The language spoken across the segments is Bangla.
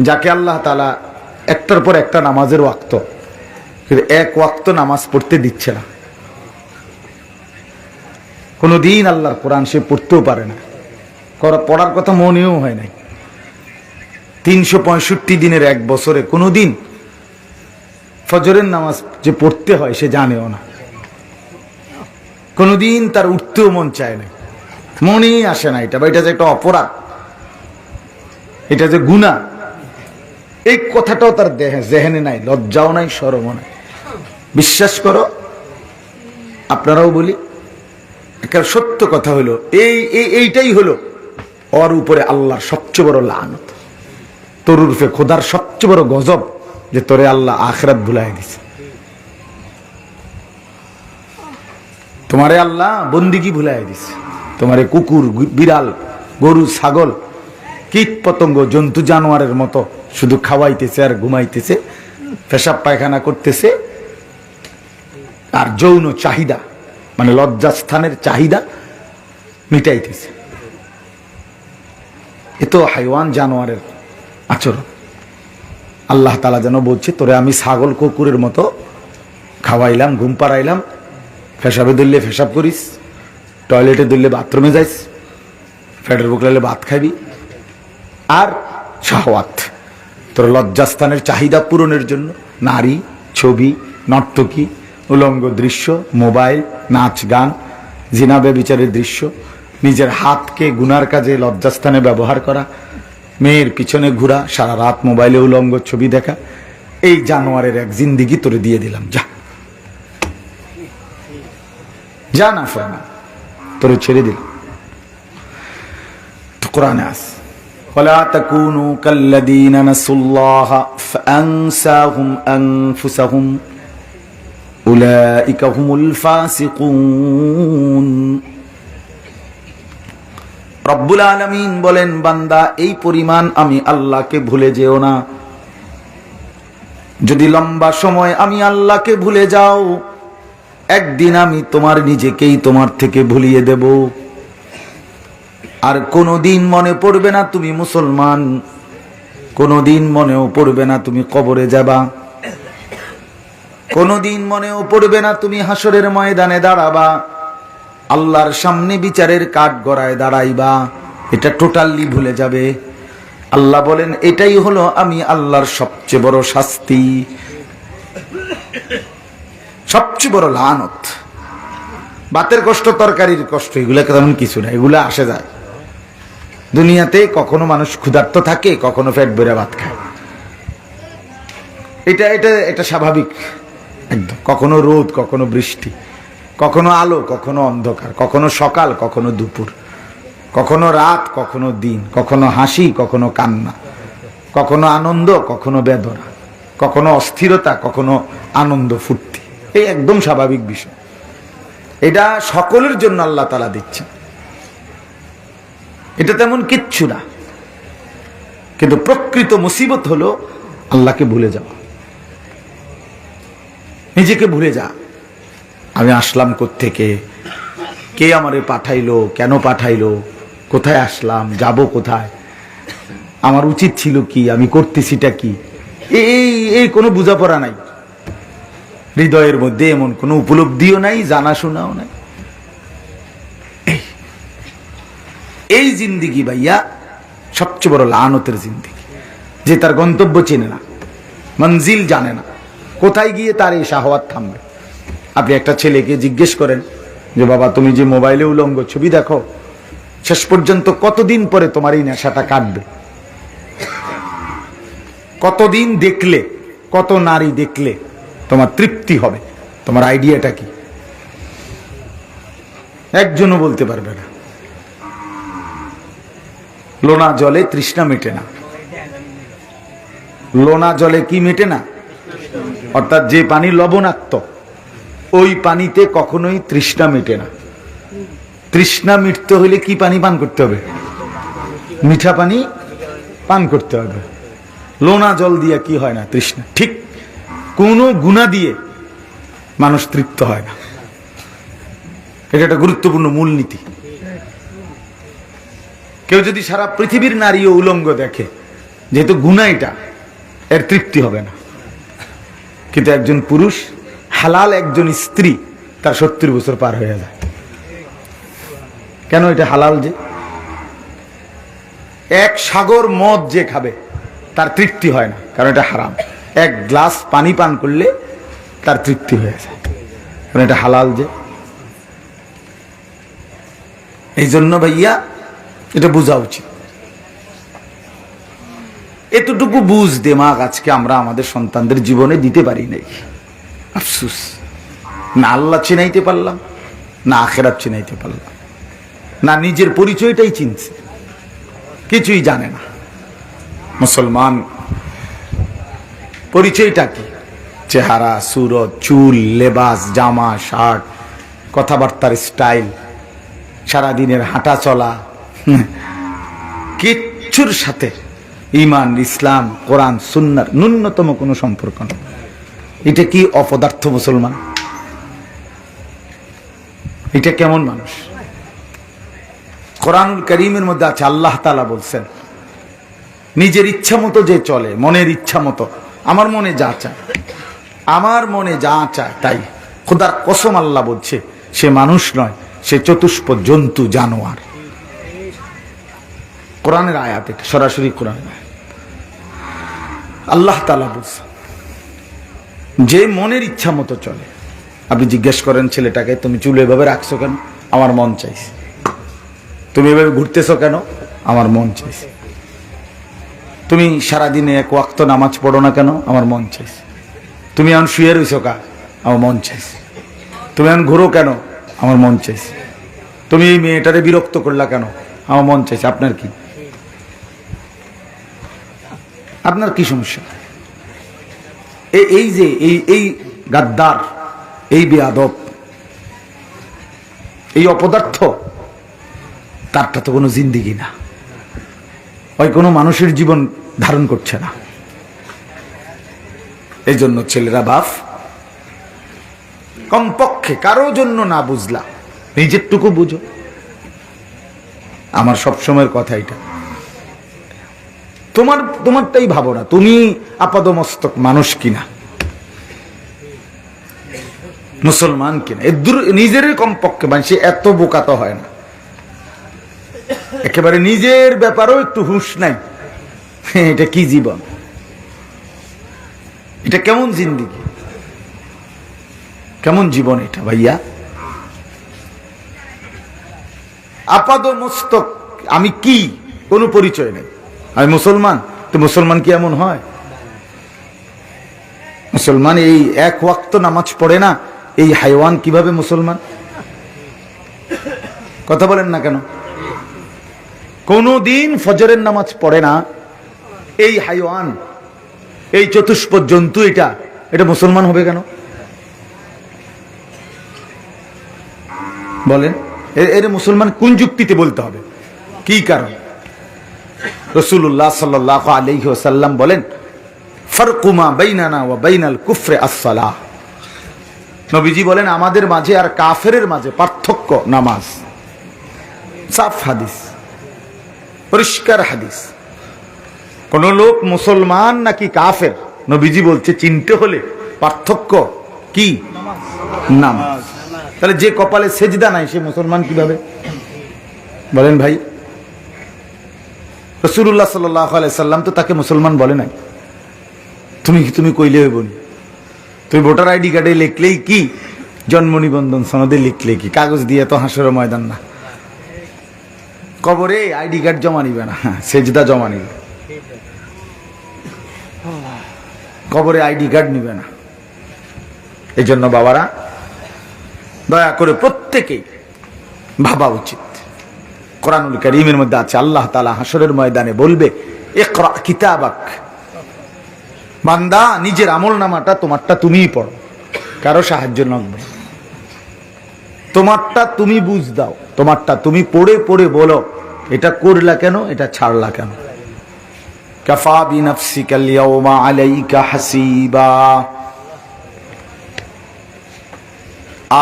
যাকে আল্লাহ তালা একটার পর একটা নামাজের ওয়াক্ত। কিন্তু এক ওয়াক্ত নামাজ পড়তে দিচ্ছে না। কোনোদিন আল্লাহর কোরআন সে পড়তেও পারে না। করা- পড়ার কথা মনেও হয় নাই। তিনশো পঁয়ষট্টি দিনের এক বছরে কোনোদিন ফজরের নামাজ যে পড়তে হয় সে জানেও না। কোনোদিন তার উঠতেও মন চায় না। মনেই আসে না এটা, বা এটা যে একটা অপরাধ, এটা যে গুণা এই কথাটাও তার দেহে জেহেনে নাই, লজ্জাও নাই সরমও নাই। বিশ্বাস করো, আপনারাও বলি একটা সত্য কথা হলো, এই এই- এইটাই হলো ওর উপরে আল্লাহর সবচেয়ে বড় লানত। তোর রূপে খোদার সবচেয়ে বড় গজব যে তোরে আল্লাহ আখরাত ভুলাই দিছে। তোমারে আল্লাহ বন্দিগি ভুলাই দিছে। তোমারে কুকুর, বিড়াল, গরু, ছাগল কীট পতঙ্গ, জন্তু, জানোয়ারের মতো শুধু খাওয়াইতেছে আর ঘুমাইতেছে, পেশাব পায়খানা করতেছে। আর যৌন চাহিদা মানে লজ্জাস্থানের চাহিদা মিটাইতেছে। এ তো হাইওয়ান জানোয়ারের আচরণ। আল্লাহ তালা যেন বলছে, তোরে আমি ছাগল কুকুরের মতো খাওয়াইলাম, ঘুম পাড়াইলাম ফেসাবে ধরলে ফেসাব করিস, টয়লেটে ধরলে বাথরুমে যাইস ফ্যাটের বুকলালে ভাত খাবি আর শাহওয়াত। তোর লজ্জাস্থানের চাহিদা পূরণের জন্য নারী, ছবি, নর্তকী, উলঙ্গ দৃশ্য, মোবাইল, নাচ, গান জিনাবে বিচারের দৃশ্য, নিজের হাতকে গুনার কাজে লজ্জাস্থানে ব্যবহার করা, মেয়ের পিছনে ঘোরা, সারা রাত মোবাইলে উলঙ্গ ছবি দেখা, এই জানোয়ারের এক জিন্দিগি তোরে দিয়ে দিলাম, যা। যা না তোরে ছেড়ে দিলাম। কোরআনে আস। ولا تكونوا كالذين نسوا الله فأنساهم أنفسهم أولئك هم الفاسقون রব্বুল আলমিন বলেন বান্দা এই পরিমাণ আমি আল্লাহকে ভুলে যেও না যদি লম্বা সময় আমি আল্লাহকে ভুলে যাও একদিন আমি তোমার নিজেকেই তোমার থেকে ভুলিয়ে দেব আর কোনোদিন মনে পড়বে না তুমি মুসলমান। কোনোদিন মনেও পড়বে না তুমি কবরে যাবা। কোনোদিন মনেও পড়বে না তুমি হাসরের ময়দানে দাঁড়াবা। আল্লাহর সামনে বিচারের কাঠ গড়ায় দাঁড়াইবা। এটা টোটালি ভুলে যাবে। আল্লাহ বলেন, এটাই হলো আমি আল্লাহর সবচেয়ে বড় শাস্তি। সবচেয়ে বড় লানত। বাতের কষ্ট, তরকারির কষ্ট, এগুলো তেমন কিছু না, এগুলো আসে যায়। দুনিয়াতে কখনো মানুষ ক্ষুধার্ত থাকে, কখনো পেট বেড়ে ভাত খায়। এটা এটা এটা স্বাভাবিক। একদম। কখনো রোদ, কখনো বৃষ্টি, কখনো আলো, কখনো অন্ধকার, কখনো সকাল, কখনো দুপুর, কখনো রাত, কখনো দিন, কখনো হাসি, কখনো কান্না, কখনো আনন্দ, কখনো বেদনা, কখনো অস্থিরতা, কখনো আনন্দ ফুর্তি। এই একদম স্বাভাবিক বিষয়। এটা সকলের জন্য আল্লাহ তালা দিচ্ছেন। এটা তেমন কিচ্ছু না। কিন্তু প্রকৃত মুসিবত হলো আল্লাহকে ভুলে যাওয়া। নিজেকে ভুলে যা আমি আসলাম থেকে কে আমারে পাঠাইলো? কেন পাঠাইলো? কোথায় আসলাম? যাব কোথায়? আমার উচিত ছিল কি? আমি করতেছিটা কি? এই এই কোনো বোঝাপড়া নাই। হৃদয়ের মধ্যে এমন কোনো উপলব্ধিও নাই, জানাশোনাও নাই। এই জিন্দিগি ভাইয়া সবচেয়ে বড় লানতের জিন্দিগি। যে তার গন্তব্য চেনে না, মঞ্জিল জানে না, কোথায় গিয়ে তার এই শাহওয়াত থামবে। আপনি একটা ছেলেকে জিজ্ঞেস করেন যে, বাবা, তুমি যে মোবাইলে উলঙ্গ ছবি দেখো, শেষ পর্যন্ত কতদিন পরে তোমার এই নেশাটা কাটবে? কতদিন দেখলে, কত নারী দেখলে তোমার তৃপ্তি হবে? তোমার আইডিয়াটা কি? একজনও বলতে পারবে না। লোনা জলে তৃষ্ণা মেটে না। লোনা জলে কি মেটে না? অর্থাৎ যে পানি লবণাক্ত, ওই পানিতে কখনোই তৃষ্ণা মেটে না। তৃষ্ণা মিটতে হলে কি পানি পান করতে হবে? মিঠা পানি পান করতে হবে। লোনা জল দিয়ে কি হয় না তৃষ্ণা? ঠিক কোনো গুণা দিয়ে মানুষ তৃপ্ত হয় না। এটা একটা গুরুত্বপূর্ণ মূলনীতি। কেউ যদি সারা পৃথিবীর নারী ও উলঙ্গ দেখে, যেহেতু গুণা এটা, এর তৃপ্তি হবে না। কিন্তু একজন পুরুষ, হালাল একজন স্ত্রী, তার সত্তর বছর পার হয়ে যায়। কেন এটা হালাল যে? এক সাগর মদ যে খাবে, তার তৃপ্তি হয় না, কারণ এটা হারাম। এক গ্লাস পানি পান করলে তার তৃপ্তি হয়ে যায়। কারণ এটা হালাল যে? এই জন্য ভাইয়া এটা বোঝা উচিত। এতটুকু বুঝ দেমাগ আজকে আমরা আমাদের সন্তানদের জীবনে দিতে পারি নাই। আফসুস। না আল্লাহ চিনাইতে পারলাম, না আখেরাত চিনাইতে পারলাম। না নিজের পরিচয়টাই চিনছে। কিছুই জানে না। মুসলমান, পরিচয়টা কি? চেহারা, সুরত, চুল, লেবাস, জামা, শার্ট, কথাবার্তার স্টাইল, সারাদিনের হাঁটা চলা কিচ্ছুর সাথে ইমান ইসলাম, কোরআন, সুন্নার ন্যূনতম কোনো সম্পর্ক নেই। এটা কি অপদার্থ মুসলমান? এটা কেমন মানুষ? কোরআনুল করিমের মধ্যে আছে, আল্লাহ তালা বলছেন, নিজের ইচ্ছা মতো যে চলে, মনের ইচ্ছা মতো, আমার মনে যা চায়, আমার মনে যা চায় তাই। খোদার কসম আল্লাহ বলছে, সে মানুষ নয়, সে চতুষ্প জন্তু জানোয়ার। কোরআনের আয়াত এটা, সরাসরি কোরআন। আল্লাহ তালা বলছে, যে মনের ইচ্ছা মতো চলে, আপনি জিজ্ঞেস করেন, ছেলেটাকে তুমি চুল এভাবে রাখছো কেন? আমার মন চাইছে। তুমি এভাবে ঘুরতেছো কেন? আমার মন চাইছে। তুমি সারাদিনে এক ওয়াক্ত নামাজ পড়ো না কেন? আমার মন চাইছে। তুমি এখন শুয়ে রইছো কা? আমার মন চাইছে। তুমি এখন ঘুরো কেন? আমার মন চাইছে। তুমি এই মেয়েটারে বিরক্ত করলা কেন? আমার মন চাইছে। আপনার কি? আপনার কি সমস্যা? এই যে, এই এই গাদ্দার, এই বেয়াদব, এই অপদার্থ, তারটা তো কোনো জিন্দিগি না। ওই কোনো মানুষের জীবন ধারণ করছে না। এই জন্য ছেলেরা বাপ কমপক্ষে কারও জন্য না বুঝলা। নিজেরটুকু বুঝো। আমার সবসময়ের কথা এটা। তোমার, তোমারটাই ভাবো না। তুমি আপাদমস্তক মানুষ কিনা? মুসলমান কিনা? এ দূর- নিজেরই কমপক্ষে মানে সে এত বোকা তো হয় না। একেবারে নিজের ব্যাপারেও একটু হুঁশ নাই। এটা কি জীবন? এটা কেমন জিন্দিগি? কেমন জীবন এটা ভাইয়া? আপাদ মস্তক আমি কি? কোনো পরিচয় নেই। আমি মুসলমান, তো মুসলমান কি এমন হয়? মুসলমান এই এক ওয়াক্ত নামাজ পড়ে না, এই হাইওয়ান কীভাবে মুসলমান? কথা বলেন না কেন? কোনো দিন ফজরের নামাজ পড়ে না, এই হাইওয়ান, এই চতুষ্প জন্তু এটা এটা মুসলমান হবে কেন? বলেন এর মুসলমান কোন যুক্তিতে বলতে হবে? কি কারণ? রসুল্লাহ সাল্লাহ আলহি ওসাল্লাম বলেন ফরকুমা বাইনানা ওয়া বাইনাল কুফরে আসসালাহ। নবীজি বলেন, আমাদের মাঝে আর কাফেরের মাঝে পার্থক্য নামাজ। সাফ হাদিস, পরিষ্কার হাদিস। কোন লোক মুসলমান নাকি কাফের? নবীজি বলছে, চিনতে হলে পার্থক্য কি? নামাজ। তাহলে যে কপালে সেজদা নাই, সে মুসলমান কীভাবে? বলেন ভাই রসুল্লাহ সাল্লাম তো তাকে মুসলমান বলে নাই। তুমি তুমি কইলে হইব? তুমি ভোটার আইডি কার্ডে লিখলেই কি? জন্ম নিবন্ধন সনদে লিখলে কি? কাগজ দিয়ে তো হাসর ময়দান না। কবরে আইডি কার্ড জমা নিবে না। হ্যাঁ, সেজদা জমা নিবে। কবরে আইডি কার্ড নিবে না। এই জন্য বাবারা দয়া করে প্রত্যেকেই ভাবা উচিত। কোরআনুল করিমের মধ্যে আছে, আল্লাহ তালা হাসরের ময়দানে বলবে কিতাবাক। বান্দা, নিজের আমল নামাটা তোমারটা তুমিই পড়ো, কারও সাহায্য লাগবে তোমারটা তুমি বুঝ দাও, তোমারটা তুমি পড়ে পড়ে বলো, এটা করলা কেন, এটা ছাড়লা কেন?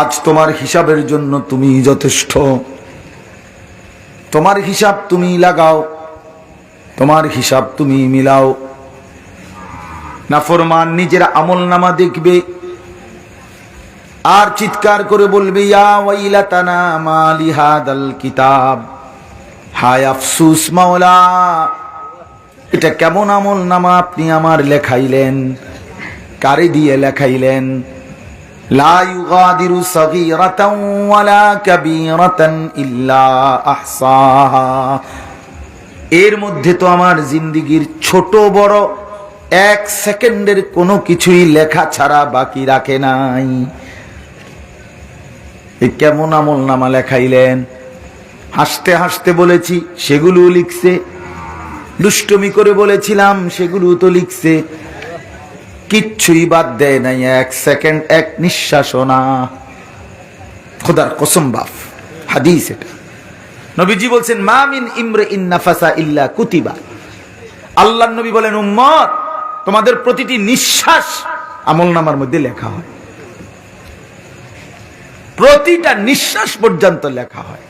আজ তোমার হিসাবের জন্য তুমি যথেষ্ট। তোমার হিসাব তুমি লাগাও, তোমার হিসাব তুমি মিলাও। নাফরমান নিজের আমল নামা দেখবে, আর চিৎকার করে বলবে কিতাব। হায় আফসুস মাওলা, এটা কেমন আমল নামা আপনি আমার লেখাইলেন, কারে দিয়ে লেখাইলেন? লা ইউগাদিরু সাগীরাতান ওয়ালা কাবীরাতান ইল্লা আহসাহা। এর মধ্যে তো আমার জিন্দিগির ছোট বড় এক সেকেন্ডের কোনো কিছুই লেখা ছাড়া বাকি রাখে নাই। কেমন আমল নামা লেখাইলেন? হাসতে হাসতে বলেছি সেগুলো লিখছে। দুষ্টমি করে বলেছিলাম সেগুলো তো লিখছে। কিচ্ছুই বাদ দেয় নাই। এক সেকেন্ড এক নিঃশ্বাসও না খোদার কসম বাফ হাদিস এটা। নবীজি বলছেন মামিন ইমরে ইন্নাফাসা ইল্লা কুতিবা। আল্লাহ নবী বলেন, উম্মত, তোমাদের প্রতিটি নিঃশ্বাস আমল নামার মধ্যে লেখা হয়। প্রতিটা নিঃশ্বাস পর্যন্ত লেখা হয়।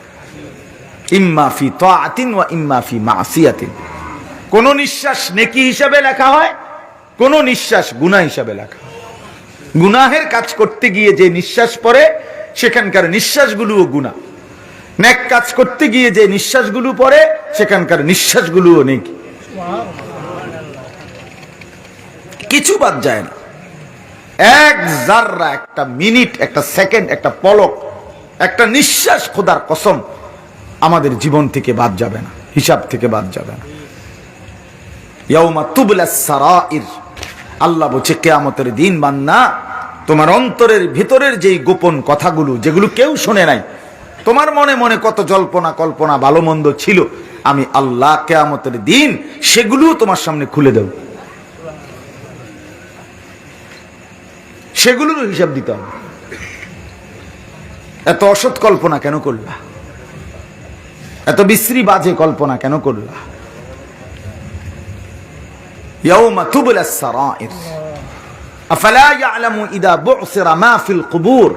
ইম্মা ফি তাআতিন ওয়া ইম্মা ফি মাসিয়াতিন। কোন নিঃশ্বাস নেকি হিসাবে লেখা হয় কোন নিঃশ্বাস গুনাহ হিসাবে লেখা। গুনাহের কাজ করতে গিয়ে যে নিঃশ্বাস পড়ে, সেখানকার নিঃশ্বাসগুলোও গুনাহ। নেক কাজ করতে গিয়ে যে নিঃশ্বাসগুলো পড়ে, সেখানকার নিঃশ্বাসগুলোও নেই। কিছু বাদ যায় না। এক জাররা, একটা মিনিট, একটা সেকেন্ড, একটা পলক, একটা নিঃশ্বাস খোদার কসম আমাদের জীবন থেকে বাদ যাবে না, হিসাব থেকে বাদ যাবে না। ইয়াউমা তুবলা সারাইর। আল্লাহ বলছে, কেয়ামতের দিন বান্না তোমার অন্তরের ভিতরের যেই গোপন কথাগুলো, যেগুলো কেউ শোনে নাই, তোমার মনে মনে কত জল্পনা কল্পনা ভালো মন্দ ছিল, আমি আল্লাহ কেয়ামতের দিন সেগুলো তোমার সামনে খুলে দেব। সেগুলোর হিসাব দিতে হবে। এত অসৎ কল্পনা কেন করলা? এত বিশ্রী বাজে কল্পনা কেন করলা? يوم تبلى السرائر أفلا يعلم إذا بعثر ما في القبور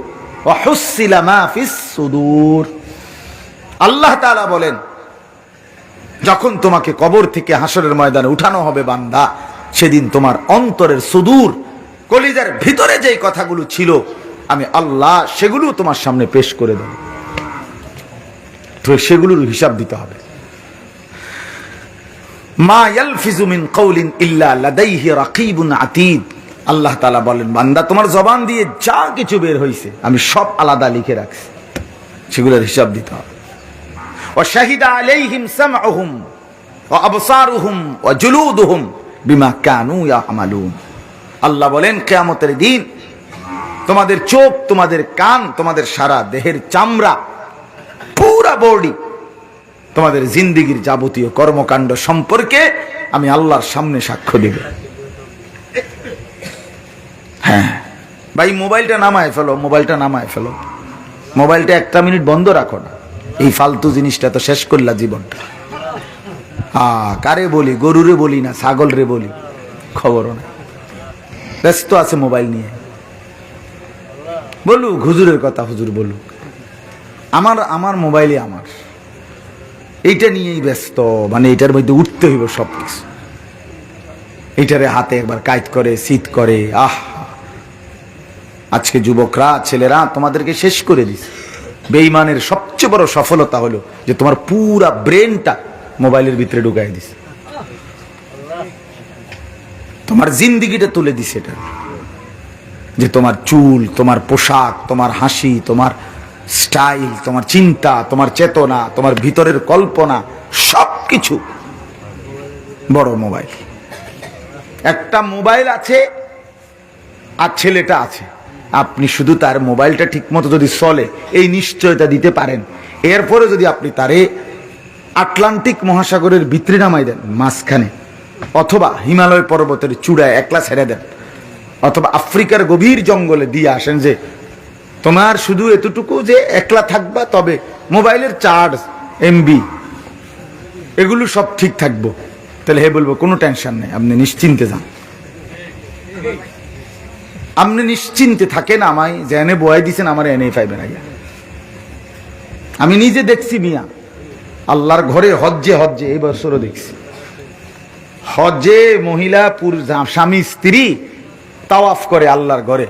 وحصل ما في الصدور আল্লাহ তাআলা বলেন যখন তোমাকে কবর থেকে হাসরের ময়দানে উঠানো হবে বান্দা সেদিন তোমার অন্তরের সুদূর কলিজার ভিতরে যেই কথাগুলো ছিল আমি আল্লাহ সেগুলো তোমার সামনে পেশ করে দেব তো সেগুলোর হিসাব দিতে হবে মা ইয়ালফিজু মিন কওলিন ইল্লা লাদাইহি রাকিবুন আতীদ। আল্লাহ তাআলা বলেন, বান্দা, তোমার জবান দিয়ে যা কিছু বের হইছে, আমি সব আলাদা লিখে রাখছি। সেগুলোর হিসাব দিতে হবে। ওয়া শাহিদা আলাইহিম সামউহুম, ওয়া আবসারুহুম, ওয়া জুলুদুহুম বিমা কানু ইয়ামালুন। আল্লাহ বলেন, কিয়ামতের দিন তোমাদের চোখ, তোমাদের কান, তোমাদের সারা দেহের চামড়া, পুরা বডি তোমাদের জিন্দিগির যাবতীয় কর্মকাণ্ড সম্পর্কে আমি আল্লাহর সামনে সাক্ষ্য দিব। হ্যাঁ। ভাই, মোবাইলটা নামায় ফেলো, মোবাইলটা নামায় ফেলো। মোবাইলটা একটা মিনিট বন্ধ রাখো না। এই ফালতু জিনিসটা তো শেষ করলা জীবনটা। আ, কারে বলি, গরুরে বলি না ছাগল রে বলি, খবরও না ব্যস্ত আছে মোবাইল নিয়ে। বলুক, হুজুরের কথা হুজুর বলুক। আমার আমার মোবাইলে আমার। এইটা নিয়েই ব্যস্ত মানে এটার মধ্যে উঠতে হইব সব কিছু এইটারে হাতে একবার কাইট করে, শীত করে, আহ! আজকে যুবকরা, ছেলেরা, তোমাদেরকে শেষ করে দিছে বেইমানের সবচেয়ে বড় সফলতা হলো যে তোমার পুরা ব্রেনটা মোবাইলের ভিতরে ঢুকাই দিছে তোমার জিন্দিগিটা তুলে দিছে এটা। যে তোমার চুল, তোমার পোশাক, তোমার হাসি, তোমার স্টাইল, তোমার চিন্তা, তোমার চেতনা, তোমার ভিতরের কল্পনা সব কিছু বড় মোবাইল। একটা মোবাইল আছে আর ছেলেটা আছে। আপনি শুধু তার মোবাইলটা ঠিকমতো যদি চলে, এই নিশ্চয়তা দিতে পারেন। এরপরে যদি আপনি তারে আটলান্টিক মহাসাগরের ভিতরে নামাই দেন, মাঝখানে, অথবা হিমালয় পর্বতের চূড়ায় একলা ছেড়ে দেন, অথবা আফ্রিকার গভীর জঙ্গলে দিয়ে আসেন যে তোমার শুধু এতটুকু যে একলা থাকবা, তবে মোবাইলের চার্জ এমবি এগুলো সব ঠিক থাকব। তাহলে হে বলব, কোনো টেনশন নেই, আপনি নিশ্চিন্তে যান। আপনি নিশ্চিন্তে থাকেন আমায়, যে এনে বয়াই দিছেন আমার এনে পাইবেন আগে আমি নিজে দেখছি মিয়া, আল্লাহর ঘরে হজ্জে হজ্জে, এই বছরও দেখছি। হজে মহিলা, পুরুষ, স্বামী, স্ত্রী, তাওয়াফ করে আল্লাহর ঘরে।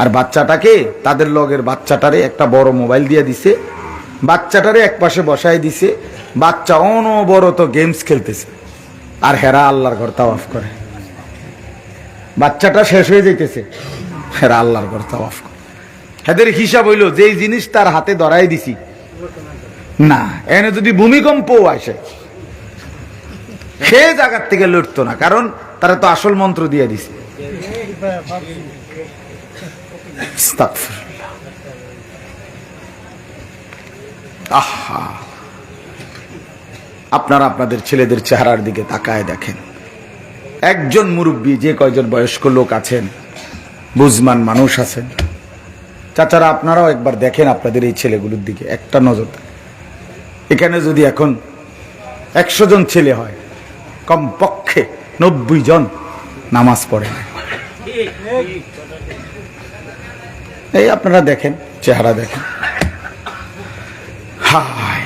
আর বাচ্চাটাকে তাদের লগের বাচ্চাটারে একটা বড় মোবাইল দিয়ে দিছে, বাচ্চাটারে এক পাশে বসায় দিছে, বাচ্চা অনবরত গেমস খেলতেছে। আর হেরা আল্লাহর ঘর তাওয়াফ করে। বাচ্চাটা শেষ হয়ে যাইতেছে, হেরা আল্লাহর ঘর তাওয়াফ করে। হেদের হিসাব হইল, যেই জিনিস তার হাতে ধরাই দিছি, না, এনে যদি ভূমিকম্প আসে, সে জায়গার থেকে লড়তো না, কারণ তারা তো আসল মন্ত্র দিয়ে দিছে। আপনারা আপনাদের ছেলেদের চেহারার দিকে তাকায় দেখেন। একজন মুরব্বী, যে কয়জন বয়স্ক লোক আছেন, বুঝমান মানুষ আছেন। চাচারা, আপনারাও একবার দেখেন আপনাদের এই ছেলেগুলোর দিকে, একটা নজর। এখানে যদি এখন একশো জন ছেলে হয়, কমপক্ষে নব্বই জন নামাজ পড়ে না। এই আপনারা দেখেন, চেহারা দেখেন। হায়।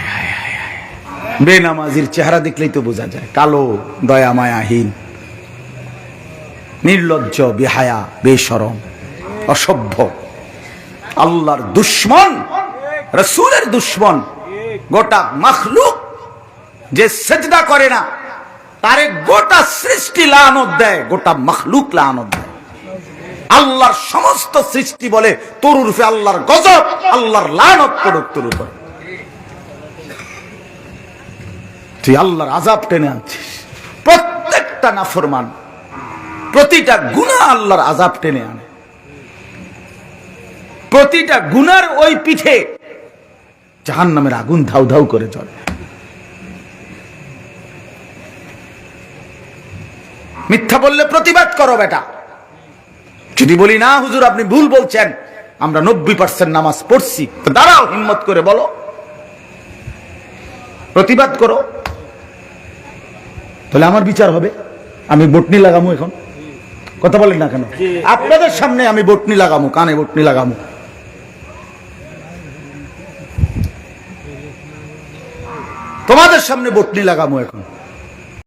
বেনামাজির চেহারা দেখলেই তো বোঝা যায়, কালো দয়া মায়াহীন নির্লজ্জ, বেহায়া, বেসরম, অসভ্য। আল্লাহর দুশ্মন, রসুলের দুশ্মন, গোটা মখলুক যে সেজদা করে না, তারে গোটা সৃষ্টি লানত দেয়, গোটা মখলুক লানত দেয়। আল্লাহর সমস্ত সৃষ্টি বলে, তোর উর্ফে আল্লাহর গজব, আল্লাহর লানত পড়ুক তোর উপর। তুই আল্লাহর আজাব টেনে আনছিস। প্রত্যেকটা নাফরমান, প্রতিটা গুণা আল্লাহর আজাব টেনে আনে। প্রতিটা গুনার ওই পিঠে জাহান নামের আগুন ধাউ ধাউ করে চলে মিথ্যা বললে প্রতিবাদ করো বেটা। যদি বলি না, হুজুর, আপনি ভুল বলছেন। আমরা নব্বই পার্সেন্ট নামাজ পড়ছি। দাঁড়াও, হিম্মত করে বলো। প্রতিবাদ করো। তাহলে আমার বিচার হবে। আমি বটনি লাগামু এখন। কথা বলেন না কেন? আপনাদের সামনে আমি বটনি লাগামু, কানে বটনি লাগামু। তোমাদের সামনে বটনি লাগামো এখন।